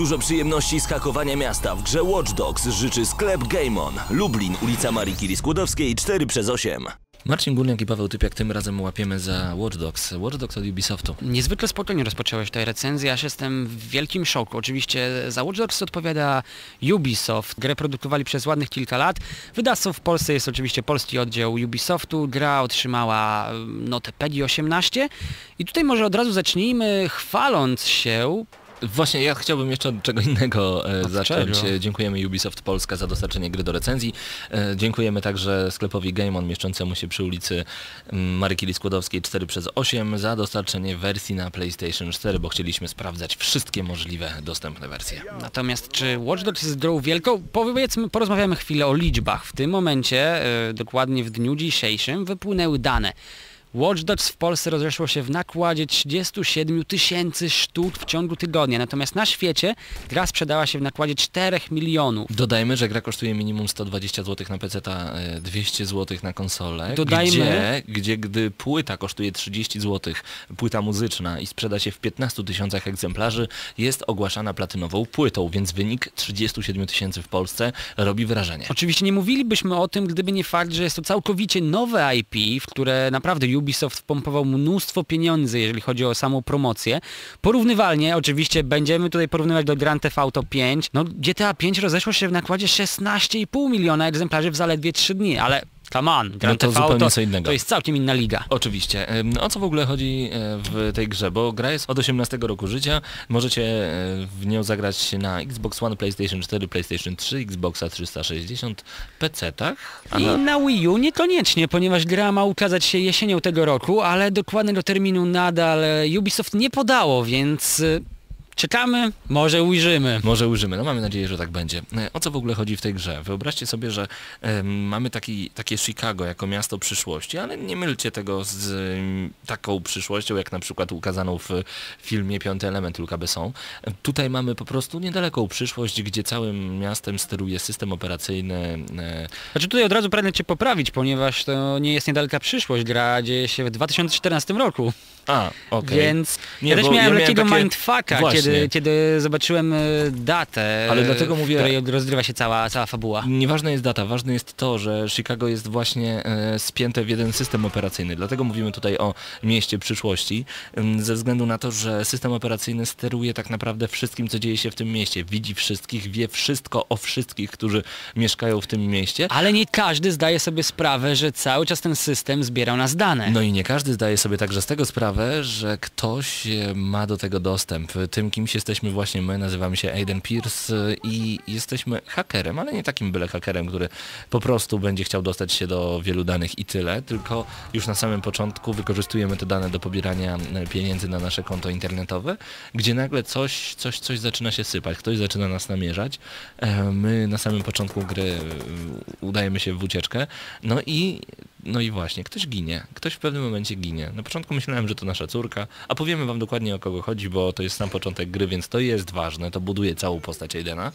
Dużo przyjemności z hakowania miasta w grze Watch Dogs życzy sklep Gameon. Lublin, ulica Marii Curie Skłodowskiej 4 przez 8. Marcin Górniak i Paweł Typiak tym razem łapiemy za Watch Dogs. Watch Dogs od Ubisoftu. Niezwykle spokojnie rozpocząłeś tę recenzję, aż jestem w wielkim szoku. Oczywiście za Watch Dogs odpowiada Ubisoft. Grę produkowali przez ładnych kilka lat. Wydawcą w Polsce jest oczywiście polski oddział Ubisoftu. Gra otrzymała notę PEGI 18 i tutaj może od razu zacznijmy chwaląc się Właśnie ja chciałbym jeszcze od czego innego e, Od zacząć. czego? Dziękujemy Ubisoft Polska za dostarczenie gry do recenzji. E, Dziękujemy także sklepowi Gameon mieszczącemu się przy ulicy mm, Curie Skłodowskiej 4 przez 8 za dostarczenie wersji na PlayStation 4, bo chcieliśmy sprawdzać wszystkie możliwe dostępne wersje. Natomiast czy Watch Dogs jest grą wielką? Powiedzmy, porozmawiamy chwilę o liczbach. W tym momencie, e, dokładnie w dniu dzisiejszym, wypłynęły dane. Watch Dogs w Polsce rozeszło się w nakładzie 37 tysięcy sztuk w ciągu tygodnia, natomiast na świecie gra sprzedała się w nakładzie 4 milionów. Dodajmy, że gra kosztuje minimum 120 zł na PC, 200 zł na konsolę. Dodajmy- Gdzie, gdzie gdy płyta kosztuje 30 zł, płyta muzyczna i sprzeda się w 15 tysiącach egzemplarzy, jest ogłaszana platynową płytą, więc wynik 37 tysięcy w Polsce robi wrażenie. Oczywiście nie mówilibyśmy o tym, gdyby nie fakt, że jest to całkowicie nowe IP, w które naprawdę Ubisoft wpompował mnóstwo pieniędzy, jeżeli chodzi o samą promocję. Porównywalnie, oczywiście będziemy tutaj porównywać do Grand Theft Auto 5. No GTA 5 rozeszło się w nakładzie 16,5 miliona egzemplarzy w zaledwie 3 dni, ale come on, Grand No to Theft zupełnie Auto co innego. to jest całkiem inna liga. Oczywiście. Ym, O co w ogóle chodzi e, w tej grze? Bo gra jest od 18 roku życia. Możecie e, w nią zagrać na Xbox One, PlayStation 4, PlayStation 3, Xboxa 360, PC-tach. I na- na Wii U niekoniecznie, ponieważ gra ma ukazać się jesienią tego roku, ale dokładnego terminu nadal Ubisoft nie podało, więc e, czekamy, może ujrzymy. Może użymy, no mamy nadzieję, że tak będzie. E, O co w ogóle chodzi w tej grze? Wyobraźcie sobie, że mamy taki, takie Chicago jako miasto przyszłości, ale nie mylcie tego z taką przyszłością, jak na przykład ukazaną w filmie Piąty Element Luca Besson. E, Tutaj mamy po prostu niedaleką przyszłość, gdzie całym miastem steruje system operacyjny. e, Znaczy tutaj od razu pragnę Cię poprawić, ponieważ to nie jest niedaleka przyszłość, gra dzieje się w 2014 roku, A, okej. więc Nie, ja też miałem ja miałem lekkiego takie- mindfucka, Właśnie. kiedy, kiedy zobaczyłem e, datę, Ale dlatego w mówię- której rozgrywa się cała, cała fabuła. Nieważna jest data, ważne jest to, że Chicago jest właśnie e, spięte w jeden system operacyjny. Dlatego mówimy tutaj o mieście przyszłości, ze względu na to, że system operacyjny steruje tak naprawdę wszystkim, co dzieje się w tym mieście. Widzi wszystkich, wie wszystko o wszystkich, którzy mieszkają w tym mieście. Ale nie każdy zdaje sobie sprawę, że cały czas ten system zbierał nas dane. No i nie każdy zdaje sobie także z tego sprawę, że ktoś e, ma do tego dostęp. Tym kimś jesteśmy właśnie my, nazywamy się Aiden Pierce e, i jesteśmy hakerem, ale nie takim byle hakerem, który po prostu będzie chciał dostać się do wielu danych i tyle, tylko już na samym początku wykorzystujemy te dane do pobierania e, pieniędzy na nasze konto internetowe, gdzie nagle coś, coś, coś zaczyna się sypać, ktoś zaczyna nas namierzać. E, My na samym początku gry e, udajemy się w ucieczkę, no i no i właśnie, ktoś ginie. Ktoś w pewnym momencie ginie. Na początku myślałem, że to nasza córka, a powiemy wam dokładnie o kogo chodzi, bo to jest sam początek gry, więc to jest ważne, to buduje całą postać Aidena.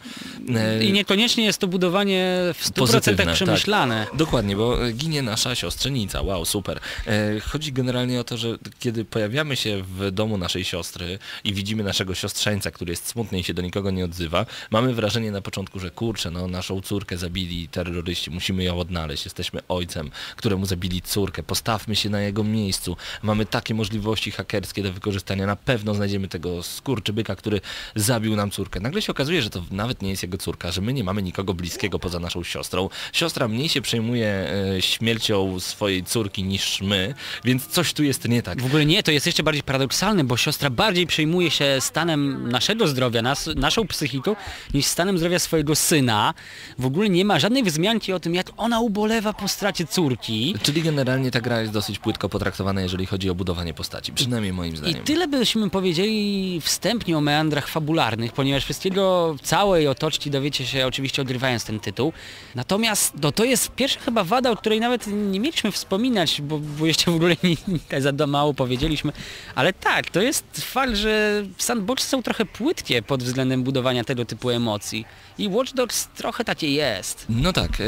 E, I niekoniecznie jest to budowanie w 100% Pozytywne, przemyślane. Dokładnie, bo ginie nasza siostrzenica. Wow, super. E, chodzi generalnie o to, że kiedy pojawiamy się w domu naszej siostry i widzimy naszego siostrzeńca, który jest smutny i się do nikogo nie odzywa, mamy wrażenie na początku, że kurczę, no naszą córkę zabili terroryści, musimy ją odnaleźć, jesteśmy ojcem, któremu zabili córkę, postawmy się na jego miejscu. Mamy takie możliwości hakerskie do wykorzystania, na pewno znajdziemy tego skurczybyka, który zabił nam córkę. Nagle się okazuje, że to nawet nie jest jego córka, że my nie mamy nikogo bliskiego poza naszą siostrą. Siostra mniej się przejmuje e, śmiercią swojej córki niż my, więc coś tu jest nie tak. W ogóle nie, to jest jeszcze bardziej paradoksalne, bo siostra bardziej przejmuje się stanem naszego zdrowia, nas, naszą psychiką, niż stanem zdrowia swojego syna. W ogóle nie ma żadnej wzmianki o tym, jak ona ubolewa po stracie córki. Czyli generalnie ta gra jest dosyć płytko potraktowana, jeżeli chodzi o budowanie postaci, przynajmniej moim I zdaniem. tyle byśmy powiedzieli wstępnie o meandrach fabularnych, ponieważ wszystkiego, całej otoczki dowiecie się oczywiście odrywając ten tytuł. Natomiast no, to jest pierwsza chyba wada, o której nawet nie mieliśmy wspominać, bo, bo jeszcze w ogóle nie, nie za mało powiedzieliśmy. Ale tak, to jest fakt, że sandboxy są trochę płytkie pod względem budowania tego typu emocji. I Watch Dogs trochę takie jest. No tak, e,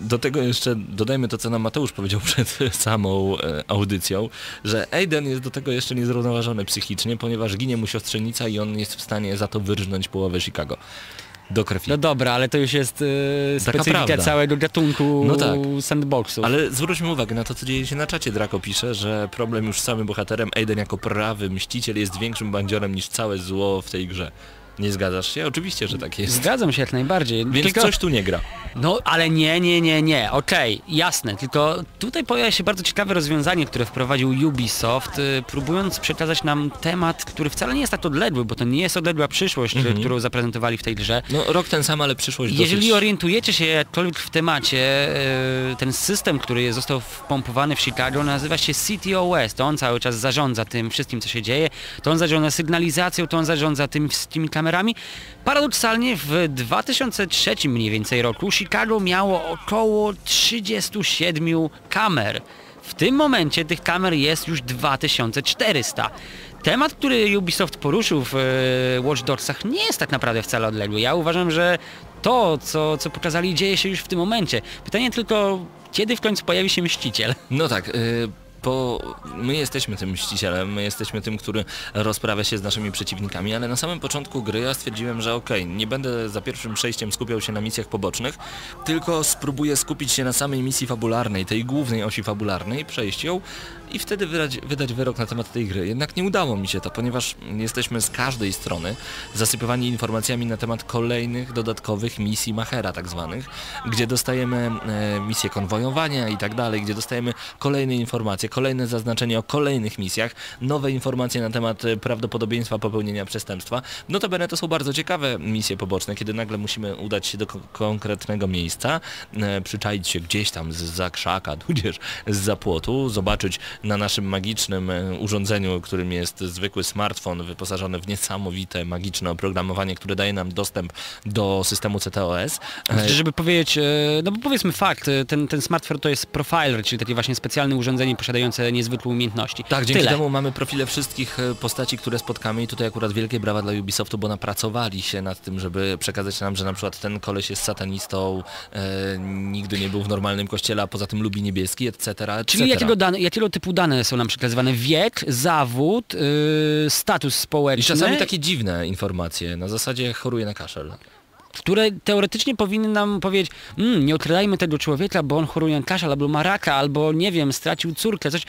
do tego jeszcze dodajmy to, co nam Mateusz powiedział przed samą e, audycją, że Aiden jest do tego jeszcze niezrównoważony psychicznie, ponieważ ginie mu siostrzenica i on jest w stanie za to wyrżnąć połowę Chicago. Do krwi. No dobra, ale to już jest yy, specyfika całego gatunku No tak. sandboxów. Ale zwróćmy uwagę na to, co dzieje się na czacie. Draco pisze, że problem już z samym bohaterem Aiden jako prawy mściciel jest większym bandziorem niż całe zło w tej grze. Nie zgadzasz się? Oczywiście, że tak jest. Zgadzam się jak najbardziej. Więc Tylko- coś tu nie gra. No ale nie, nie, nie, nie, okej, jasne, tylko tutaj pojawia się bardzo ciekawe rozwiązanie, które wprowadził Ubisoft, y, próbując przekazać nam temat, który wcale nie jest tak odległy, bo to nie jest odległa przyszłość, y, którą zaprezentowali w tej grze. No rok ten sam, ale przyszłość Jeżeli dosyć... orientujecie się jakkolwiek w temacie, y, ten system, który został wpompowany w Chicago nazywa się CTOS, to on cały czas zarządza tym wszystkim, co się dzieje, to on zarządza sygnalizacją, to on zarządza tym, tymi kamerami. Paradoksalnie w 2003 mniej więcej roku Chicago miało około 37 kamer. W tym momencie tych kamer jest już 2400. Temat, który Ubisoft poruszył w e, Watch Dogsach nie jest tak naprawdę wcale odległy. Ja uważam, że to, co, co pokazali, dzieje się już w tym momencie. Pytanie tylko, kiedy w końcu pojawi się Mściciel? No tak, y, bo my jesteśmy tym mścicielem, my jesteśmy tym, który rozprawia się z naszymi przeciwnikami, ale na samym początku gry ja stwierdziłem, że okej, nie będę za pierwszym przejściem skupiał się na misjach pobocznych, tylko spróbuję skupić się na samej misji fabularnej, tej głównej osi fabularnej, przejść ją i wtedy wydać, wydać wyrok na temat tej gry. Jednak nie udało mi się to, ponieważ jesteśmy z każdej strony zasypywani informacjami na temat kolejnych dodatkowych misji Machera tak zwanych, gdzie dostajemy e, misje konwojowania i tak dalej, gdzie dostajemy kolejne informacje, kolejne zaznaczenie o kolejnych misjach, nowe informacje na temat e, prawdopodobieństwa popełnienia przestępstwa. Notabene to są bardzo ciekawe misje poboczne, kiedy nagle musimy udać się do ko- konkretnego miejsca, e, przyczaić się gdzieś tam z za krzaka, tudzież z płotu, zobaczyć na naszym magicznym e, urządzeniu, którym jest zwykły smartfon wyposażony w niesamowite magiczne oprogramowanie, które daje nam dostęp do systemu CTOS. E, Żeby powiedzieć, e, no bo powiedzmy fakt, e, ten, ten smartphone to jest profiler, czyli takie właśnie specjalne urządzenie posiadające niezwykłe umiejętności. Tak, dzięki Tyle. temu mamy profile wszystkich e, postaci, które spotkamy i tutaj akurat wielkie brawa dla Ubisoftu, bo napracowali się nad tym, żeby przekazać nam, że na przykład ten koleś jest satanistą, e, nigdy nie był w normalnym kościele, a poza tym lubi niebieski, etc. etc. Czyli jakiego, dane, jakiego typu dane są nam przekazywane? Wiek, zawód, yy, status I społeczny, czasami takie dziwne informacje, na zasadzie choruje na kaszel. Które teoretycznie powinny nam powiedzieć, mm, nie odkrywajmy tego człowieka, bo on choruje na kaszel, albo ma raka, albo nie wiem, stracił córkę, coś.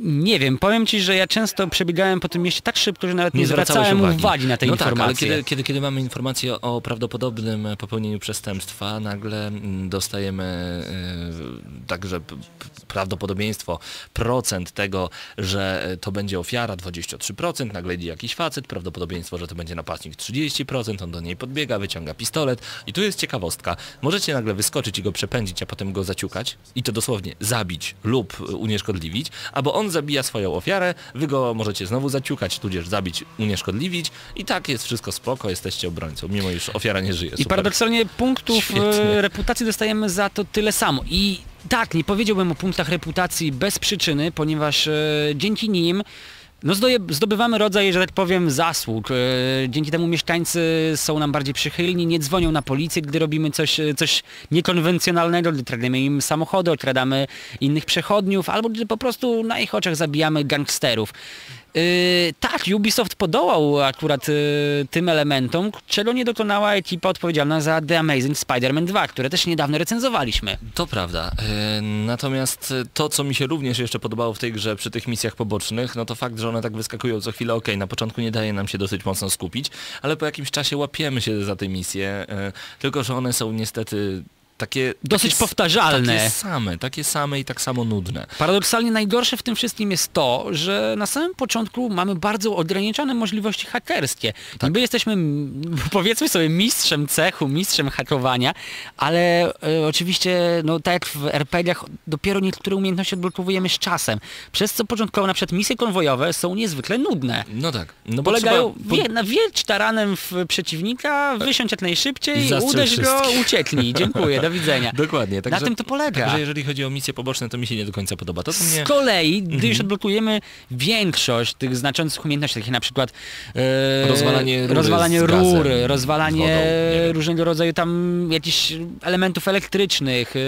Nie wiem, powiem ci, że ja często przebiegałem po tym mieście tak szybko, że nawet nie, zwracałeś zwracałem uwagi. na te no informacje. Tak, ale kiedy, kiedy, kiedy mamy informację o prawdopodobnym popełnieniu przestępstwa, nagle mm, dostajemy e, także prawdopodobieństwo, procent tego, że e, to będzie ofiara 23%, nagle idzie jakiś facet, prawdopodobieństwo, że to będzie napastnik 30%, on do niej podbiega, wyciąga pistolet i tu jest ciekawostka. Możecie nagle wyskoczyć i go przepędzić, a potem go zaciukać i to dosłownie zabić lub e, unieszkodliwić, albo on zabija swoją ofiarę, wy go możecie znowu zaciukać, tudzież zabić, unieszkodliwić i tak jest wszystko spoko, jesteście obrońcą, mimo iż ofiara nie żyje. I Super. paradoksalnie punktów Świetnie. e, reputacji dostajemy za to tyle samo. I tak, nie powiedziałbym o punktach reputacji bez przyczyny, ponieważ e, dzięki nim no zdobywamy rodzaj, że tak powiem, zasług. E, dzięki temu mieszkańcy są nam bardziej przychylni, nie dzwonią na policję, gdy robimy coś, e, coś niekonwencjonalnego, gdy kradniemy im samochody, okradamy innych przechodniów, albo gdy po prostu na ich oczach zabijamy gangsterów. Yy, tak, Ubisoft podołał akurat yy, tym elementom, czego nie dokonała ekipa odpowiedzialna za The Amazing Spider-Man 2, które też niedawno recenzowaliśmy. To prawda. E, Natomiast e, to, co mi się również jeszcze podobało w tej grze przy tych misjach pobocznych, no to fakt, że one tak wyskakują co chwilę, okej, na początku nie daje nam się dosyć mocno skupić, ale po jakimś czasie łapiemy się za te misje, e, tylko że one są niestety takie... Dosyć takie, powtarzalne. Takie same, takie same i tak samo nudne. Paradoksalnie najgorsze w tym wszystkim jest to, że na samym początku mamy bardzo ograniczone możliwości hakerskie. Niby jesteśmy, powiedzmy sobie, mistrzem cechu, mistrzem hakowania, ale e, oczywiście, no tak jak w RPG-ach, dopiero niektóre umiejętności odblokowujemy z czasem. Przez co początkowo na przykład misje konwojowe są niezwykle nudne. No tak. No bo Polegają trzeba... wie, na wierć taranem w przeciwnika, wysiąść jak najszybciej, uderz go, ucieknij. Dziękuję, do widzenia. Dokładnie. Także, Na tym to polega. Także jeżeli chodzi o misje poboczne, to mi się nie do końca podoba. To, co mnie... Z kolei, gdy Mhm. już odblokujemy większość tych znaczących umiejętności, takich na przykład e, Rozwalanie rury rozwalanie z gazem, rury, rozwalanie wodą, różnego rodzaju tam jakichś elementów elektrycznych, e,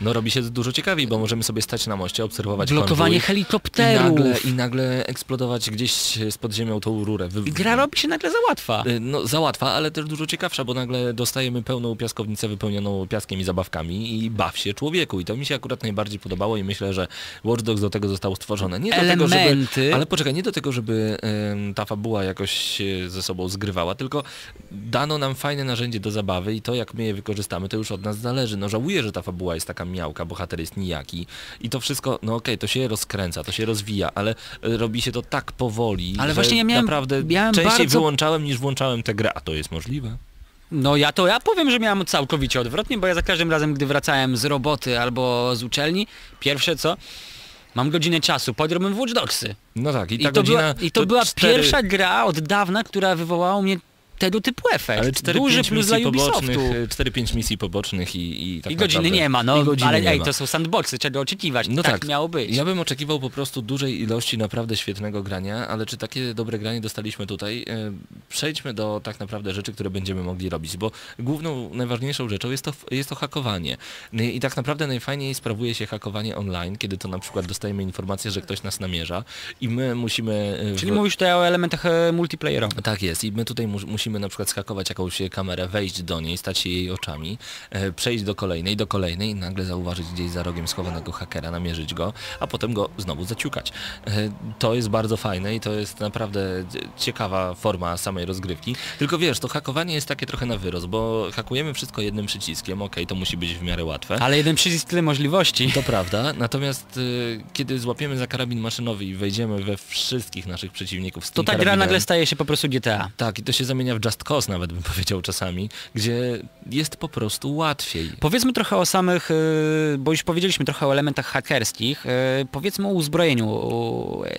No robi się dużo ciekawiej, bo możemy sobie stać na moście, obserwować Blokowanie konwój helikopterów. i nagle, i nagle eksplodować gdzieś z pod ziemią tą rurę. Wy- I gra robi się nagle za łatwa. Y, No za łatwa, ale też dużo ciekawsza, bo nagle dostajemy pełną piaskownicę wypełnioną piaskiem i zabawkami i baw się człowieku. I to mi się akurat najbardziej podobało i myślę, że Watch Dogs do tego zostało stworzone. Nie do tego, żeby, Elementy. ale poczekaj, nie do tego, żeby em, ta fabuła jakoś ze sobą zgrywała, tylko dano nam fajne narzędzie do zabawy i to jak my je wykorzystamy, to już od nas zależy. No żałuję, że ta fabuła jest taka miałka, bohater jest nijaki i to wszystko, no okej, to się rozkręca, to się rozwija, ale e, robi się to tak powoli, Ale właśnie ja miałem- naprawdę miałem częściej bardzo- wyłączałem niż włączałem tę grę, a to jest możliwe. No ja to ja powiem, że miałem całkowicie odwrotnie, bo ja za każdym razem, gdy wracałem z roboty albo z uczelni, pierwsze co, mam godzinę czasu, podrobmy w Watch Dogsy. No tak, i I ta to, godzina... była, i to była cztery- pierwsza gra od dawna, która wywołała u mnie tego typu efekt. ale 4 Duży plus dla Ubisoftu. pobocznych, 4-5 misji pobocznych i, i tak I godziny naprawdę- nie ma, no i godziny ale ej, ma. to są sandboxy, czego oczekiwać, No tak, tak, miało być. Ja bym oczekiwał po prostu dużej ilości naprawdę świetnego grania, ale czy takie dobre granie dostaliśmy tutaj? E, Przejdźmy do tak naprawdę rzeczy, które będziemy mogli robić, bo główną, najważniejszą rzeczą jest to, jest to hakowanie. No I tak naprawdę najfajniej sprawuje się hakowanie online, kiedy to na przykład dostajemy informację, że ktoś nas namierza i my musimy... e, Czyli w- mówisz tutaj o elementach e, multiplayerowych. tak jest i my tutaj mus- musimy na przykład skakować jakąś kamerę, wejść do niej, stać się jej oczami, e, przejść do kolejnej, do kolejnej i nagle zauważyć gdzieś za rogiem schowanego hakera, namierzyć go, a potem go znowu zaciukać. E, to jest bardzo fajne i to jest naprawdę cie- ciekawa forma samej rozgrywki. Tylko wiesz, to hakowanie jest takie trochę na wyrost, bo hakujemy wszystko jednym przyciskiem, okej, to musi być w miarę łatwe. Ale jeden przycisk tyle możliwości. To prawda, natomiast y, kiedy złapiemy za karabin maszynowy i wejdziemy we wszystkich naszych przeciwników z To ta gra karabinem, nagle staje się po prostu GTA. tak, i to się zamienia w Just Cause nawet bym powiedział czasami, gdzie jest po prostu łatwiej. Powiedzmy trochę o samych, y, bo już powiedzieliśmy trochę o elementach hakerskich, y, powiedzmy o uzbrojeniu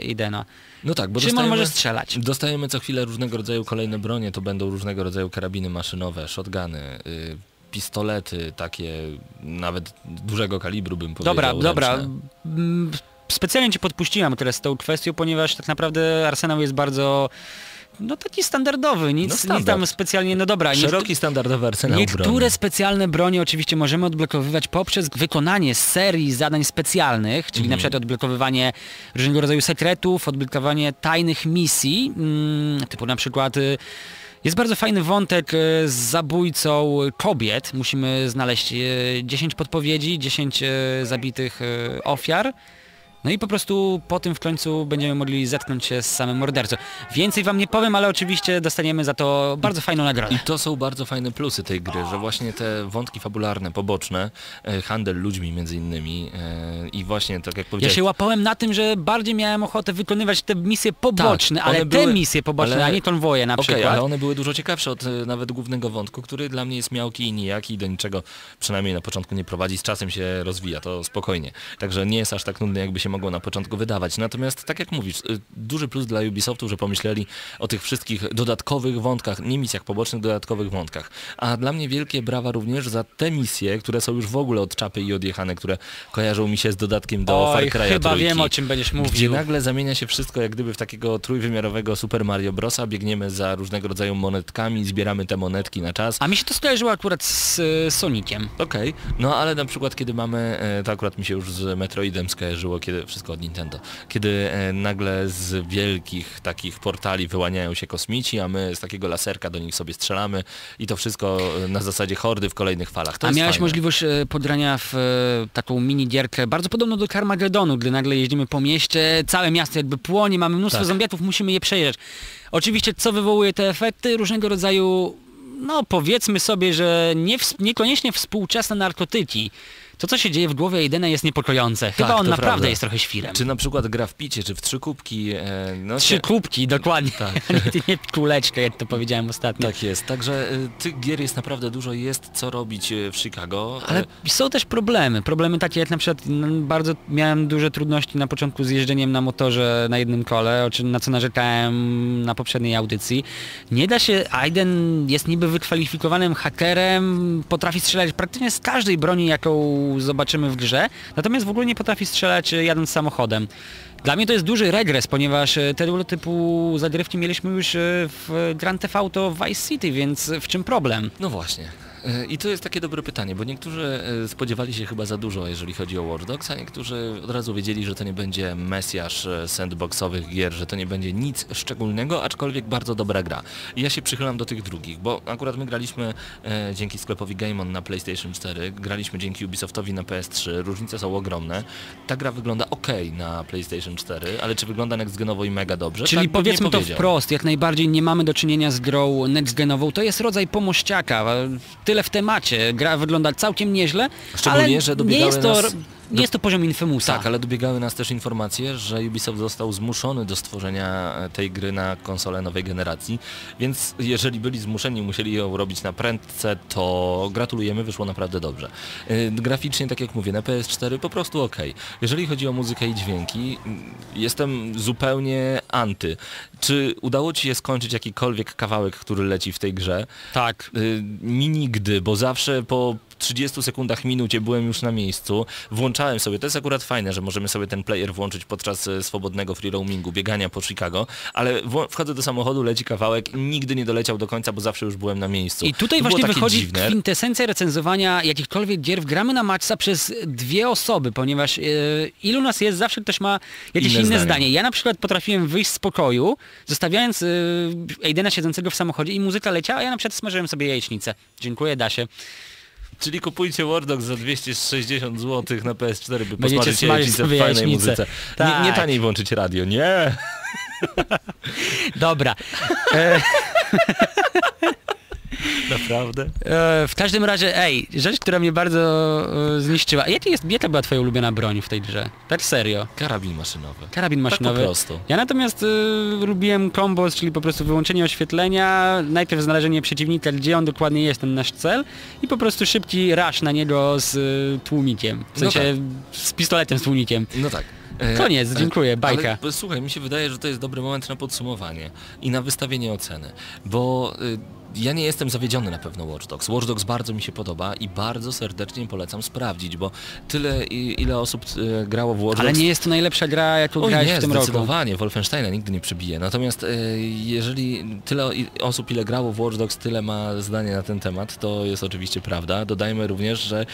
Idena. No tak, bo Czym on może strzelać? dostajemy co chwilę różnego rodzaju kolejne bronie, to będą różnego rodzaju karabiny maszynowe, shotguny, y, pistolety takie nawet dużego kalibru bym powiedział. Dobra, dobra. ręczne. Mm, Specjalnie cię podpuściłam teraz z tą kwestią, ponieważ tak naprawdę arsenał jest bardzo no taki standardowy, nic, No nic standard. tam specjalnie, no dobra. Szeroki, standardowy arsenał Niektóre broni. specjalne bronie oczywiście możemy odblokowywać poprzez wykonanie serii zadań specjalnych, czyli Mhm. na przykład odblokowywanie różnego rodzaju sekretów, odblokowanie tajnych misji, mm, typu na przykład y, jest bardzo fajny wątek y, z zabójcą kobiet. Musimy znaleźć y, 10 podpowiedzi, 10 y, zabitych y, ofiar. No i po prostu po tym w końcu będziemy mogli zetknąć się z samym mordercą. Więcej wam nie powiem, ale oczywiście dostaniemy za to bardzo fajną nagrodę. I to są bardzo fajne plusy tej gry, że właśnie te wątki fabularne, poboczne, e, handel ludźmi między innymi e, i właśnie tak jak Ja powiedziałeś, się łapałem na tym, że bardziej miałem ochotę wykonywać te misje poboczne, Tak, ale te były- misje poboczne, ale- a nie konwoje na Okej, przykład. ale one były dużo ciekawsze od e, nawet głównego wątku, który dla mnie jest miałki i nijaki i do niczego przynajmniej na początku nie prowadzi, z czasem się rozwija, to spokojnie. Także nie jest aż tak nudny, jakby się mogło na początku wydawać. Natomiast tak jak mówisz, y, duży plus dla Ubisoftu, że pomyśleli o tych wszystkich dodatkowych wątkach, nie misjach pobocznych, dodatkowych wątkach. A dla mnie wielkie brawa również za te misje, które są już w ogóle od czapy i odjechane, które kojarzą mi się z dodatkiem do Oj, Far Cry'a chyba trójki. wiem o czym będziesz Gdzie mówił. nagle zamienia się wszystko jak gdyby w takiego trójwymiarowego Super Mario Brosa, biegniemy za różnego rodzaju monetkami, zbieramy te monetki na czas. A mi się to skojarzyło akurat z y, Soniciem. Okej, no ale na przykład kiedy mamy, e, to akurat mi się już z Metroidem skojarzyło, kiedy wszystko od Nintendo, kiedy e, nagle z wielkich takich portali wyłaniają się kosmici, a my z takiego laserka do nich sobie strzelamy i to wszystko e, na zasadzie hordy w kolejnych falach. To A miałeś fajne. możliwość e, podrania w taką mini gierkę, bardzo podobną do Carmagedonu, gdy nagle jeździmy po mieście, całe miasto jakby płonie, mamy mnóstwo Tak. zombiatów, musimy je przejeżdżać. Oczywiście co wywołuje te efekty? Różnego rodzaju, no powiedzmy sobie, że nie, niekoniecznie współczesne narkotyki. To, co się dzieje w głowie Aidena jest niepokojące. Chyba Tak, on naprawdę prawda. jest trochę świrem. Czy na przykład gra w picie, czy w trzy kubki. E, no Trzy się- kubki, dokładnie. Tak. nie, nie kuleczkę, jak to powiedziałem ostatnio. Tak jest, także y, tych gier jest naprawdę dużo, jest co robić y, w Chicago. Ale E, są też problemy. Problemy takie jak na przykład no, bardzo miałem duże trudności na początku z jeżdżeniem na motorze na jednym kole, o czym na co narzekałem na poprzedniej audycji. Nie da się, Aiden jest niby wykwalifikowanym hakerem, potrafi strzelać praktycznie z każdej broni, jaką zobaczymy w grze, natomiast w ogóle nie potrafi strzelać e, jadąc samochodem. Dla mnie to jest duży regres, ponieważ e, tego typu zagrywki mieliśmy już e, w Grand Theft Auto Vice City, więc w czym problem? No właśnie. I to jest takie dobre pytanie, bo niektórzy e, spodziewali się chyba za dużo, jeżeli chodzi o Watch Dogs, a niektórzy od razu wiedzieli, że to nie będzie mesjasz e, sandboxowych gier, że to nie będzie nic szczególnego, aczkolwiek bardzo dobra gra. I ja się przychylam do tych drugich, bo akurat my graliśmy e, dzięki sklepowi Game On na PlayStation 4, graliśmy dzięki Ubisoftowi na PS3, różnice są ogromne. Ta gra wygląda ok na PlayStation 4, ale czy wygląda next-genowo i mega dobrze? Czyli tak powiedzmy to wprost, jak najbardziej nie mamy do czynienia z grą next-genową, to jest rodzaj pomościaka, tyle w temacie, gra wygląda całkiem nieźle, Szczególnie, ale że nie jest to, nas nie jest to poziom Infamousa. Tak, ale dobiegały nas też informacje, że Ubisoft został zmuszony do stworzenia e, tej gry na konsolę nowej generacji, więc jeżeli byli zmuszeni, musieli ją robić na prędce, to gratulujemy, wyszło naprawdę dobrze. E, Graficznie, tak jak mówię, na PS4 po prostu ok. Jeżeli chodzi o muzykę i dźwięki, mm, jestem zupełnie anty. Czy udało Ci się skończyć jakikolwiek kawałek, który leci w tej grze? Tak. Y, mi nigdy, bo zawsze po 30 sekundach, minucie byłem już na miejscu, włączałem sobie, to jest akurat fajne, że możemy sobie ten player włączyć podczas e, swobodnego free roamingu, biegania po Chicago, ale wchodzę do samochodu, leci kawałek, nigdy nie doleciał do końca, bo zawsze już byłem na miejscu. I tutaj to właśnie wychodzi dziwne. kwintesencja recenzowania jakichkolwiek gier. Gramy na Maxa przez dwie osoby, ponieważ e, ilu nas jest, zawsze ktoś ma jakieś Inne inne, zdanie. Ja na przykład potrafiłem wyjść z pokoju, zostawiając e, Aidena siedzącego w samochodzie i muzyka leciała, a ja na przykład smażyłem sobie jajecznicę. Dziękuję, Dasie. Czyli kupujcie War Dogs za 260 zł na PS4, by posmażyć sobie w fajnej muzyce. Nie, nie Tak. taniej włączyć radio, nie! Dobra. E, Naprawdę? e, w każdym razie, ej, rzecz, która mnie bardzo e, zniszczyła. Jaka, jest, jaka była twoja ulubiona broń w tej grze? Tak serio. Karabin maszynowy. Karabin maszynowy. Tak po prostu. Ja natomiast y, lubiłem kombos, czyli po prostu wyłączenie oświetlenia, najpierw znalezienie przeciwnika, gdzie on dokładnie jest, ten nasz cel i po prostu szybki rush na niego z y, tłumikiem. W No sensie z pistoletem z tłumikiem. No tak. E, Koniec, e, dziękuję, bajka. Ale, słuchaj, mi się wydaje, że to jest dobry moment na podsumowanie i na wystawienie oceny, bo ja nie jestem zawiedziony na pewno Watch Dogs. Watch Dogs bardzo mi się podoba i bardzo serdecznie polecam sprawdzić, bo tyle ile osób y, grało w Watch Ale Dogs... nie jest to najlepsza gra, jaką Oj grałeś nie, w tym roku. zdecydowanie, Wolfensteina nigdy nie przebije. Natomiast e, jeżeli tyle osób, ile grało w Watch Dogs, tyle ma zdanie na ten temat, to jest oczywiście prawda. Dodajmy również, że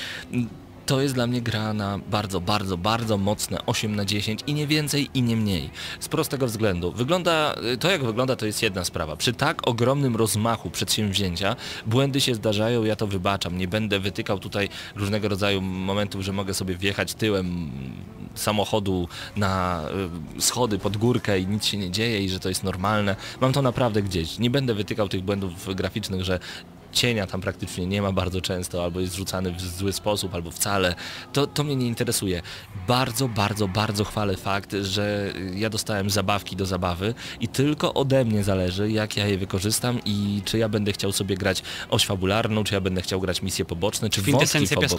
to jest dla mnie gra na bardzo, bardzo, bardzo mocne 8 na 10 i nie więcej i nie mniej. Z prostego względu. Wygląda, to jak wygląda to jest jedna sprawa. Przy tak ogromnym rozmachu przedsięwzięcia błędy się zdarzają, ja to wybaczam. Nie będę wytykał tutaj różnego rodzaju momentów, że mogę sobie wjechać tyłem samochodu na y, schody pod górkę i nic się nie dzieje i że to jest normalne. Mam to naprawdę gdzieś. Nie będę wytykał tych błędów graficznych, że cienia tam praktycznie nie ma bardzo często, albo jest rzucany w zły sposób, albo wcale. To, to mnie nie interesuje. Bardzo, bardzo, bardzo chwalę fakt, że ja dostałem zabawki do zabawy i tylko ode mnie zależy, jak ja je wykorzystam i czy ja będę chciał sobie grać oś fabularną, czy ja będę chciał grać misje poboczne, czy wątki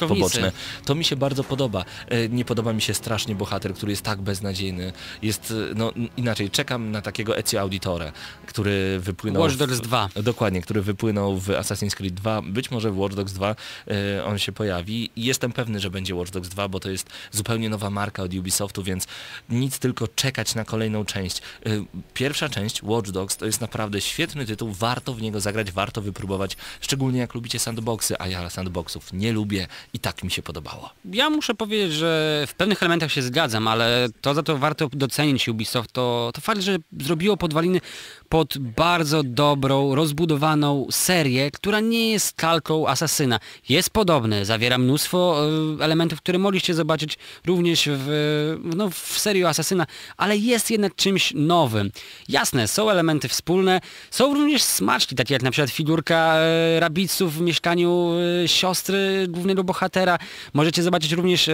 poboczne. To mi się bardzo podoba. E, Nie podoba mi się strasznie bohater, który jest tak beznadziejny. Jest, e, no inaczej, czekam na takiego Ezio Auditore, który wypłynął... Watch w- Dogs 2. Dokładnie, który wypłynął w Assassin's Creed 2. Być może w Watch Dogs 2 e, on się pojawi. Jestem pewny, że będzie Watch Dogs 2, bo to jest zupełnie nowa marka od Ubisoftu, więc nic tylko czekać na kolejną część. E, Pierwsza część, Watch Dogs, to jest naprawdę świetny tytuł, warto w niego zagrać, warto wypróbować, szczególnie jak lubicie sandboxy, a ja sandboxów nie lubię i tak mi się podobało. Ja muszę powiedzieć, że w pewnych elementach się zgadzam, ale to za to warto docenić Ubisoft, to, to fakt, że zrobiło podwaliny pod bardzo dobrą, rozbudowaną serię, która nie jest kalką Asasyna. Jest podobny, zawiera mnóstwo e, elementów, które mogliście zobaczyć również w, no, w serii Asasyna, ale jest jednak czymś nowym. Jasne, są elementy wspólne, są również smaczki, takie jak na przykład figurka e, rabiców w mieszkaniu e, siostry głównego bohatera. Możecie zobaczyć również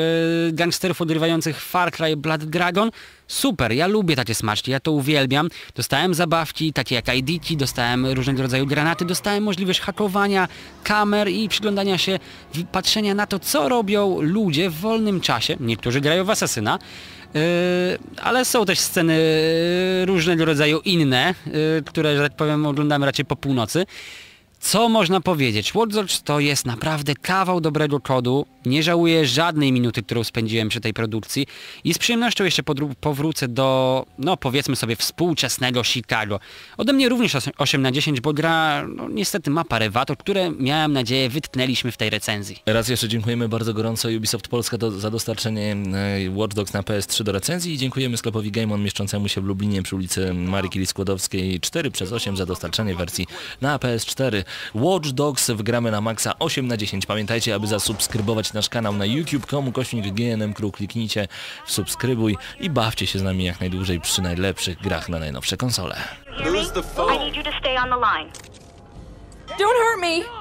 gangsterów odrywających Far Cry Blood Dragon. Super, ja lubię takie smaczki, ja to uwielbiam. Dostałem zabawki, takie jak ID, dostałem różnego rodzaju granaty, dostałem możliwość hakowania kamer i przyglądania się, patrzenia na to, co robią ludzie w wolnym czasie. Niektórzy grają w Asasyna, Yy, ale są też sceny yy, różnego rodzaju inne, yy, które, że tak powiem, oglądamy raczej po północy. Co można powiedzieć? Watch Dogs to jest naprawdę kawał dobrego kodu. Nie żałuję żadnej minuty, którą spędziłem przy tej produkcji i z przyjemnością jeszcze powrócę do, no powiedzmy sobie, współczesnego Chicago. Ode mnie również os- 8 na 10, bo gra no, niestety ma parę watów, które miałem nadzieję wytknęliśmy w tej recenzji. Raz jeszcze dziękujemy bardzo gorąco Ubisoft Polska do, za dostarczenie e, Watch Dogs na PS3 do recenzji i dziękujemy sklepowi Gameon mieszczącemu się w Lublinie przy ulicy Marii Curie Skłodowskiej 4 przez 8 za dostarczenie wersji na PS4. Watch Dogs wgramy na maksa 8 na 10. Pamiętajcie, aby zasubskrybować nasz kanał na youtube.com kośnik GNM Crew. Kliknijcie w subskrybuj i bawcie się z nami jak najdłużej przy najlepszych grach na najnowsze konsole. Don't hurt me!